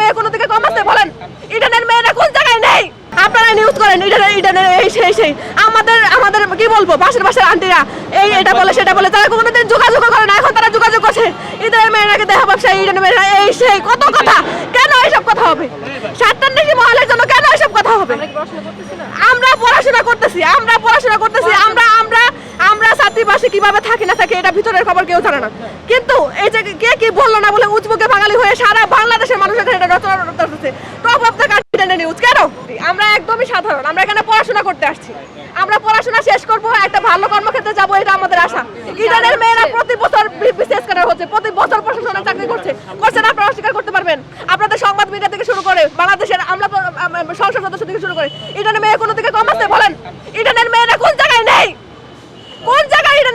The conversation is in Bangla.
মেয়ে কোনো দিকে কম আছে বলেন। কোন জায়গায় নেই? আপনারা নিউজ করেন এই সেই সেই। আমাদের আমাদের কি বলব? পাশের পাশের আন্টিরা এই এটা বলে, সেটা বলে, তারা যোগাযোগ করে না, এখন তারা যোগাযোগ করছে। ইডানের মেয়েরাকে দেখা ব্যবসা এই সেই। কত কথা। কেন এইসব কথা হবে? সাতটার নিশি মহলের জন্য কেন এইসব কথা হবে? আমরা পড়াশোনা করতেছি, আমরা পড়াশোনা করতেছি কীভাবে থাকি না থাকি, এটা ভিতরের খবর কেউ জানে না। কিন্তু এই যে কে কি বলল না বলে উজবুকে বাঙালি হয়ে সারা বাংলাদেশের মানুষ এখানে এটা রচনা করতেছে। Top of the country news কেন? আমরা একদমই সাধারণ, আমরা এখানে পড়াশোনা করতে আসছি। আমরা পড়াশোনা শেষ করব, একটা ভালো কর্মক্ষেত্রে যাব, এটা আমাদের আশা। ইরানের মেয়েরা প্রতি বছর করে হচ্ছে, প্রতি বছর চাকরি করছে। করছে না, আপনারা অস্বীকার করতে পারবেন। আপনাদের সংবাদ মিডিয়া থেকে শুরু করে বাংলাদেশের আমরা সংসদ সদস্য থেকে শুরু করে ইরানের মেয়ে কোনো দিকে কম আছে বলেন। ইরানের মেয়েরা কোন জায়গায় নেই কোন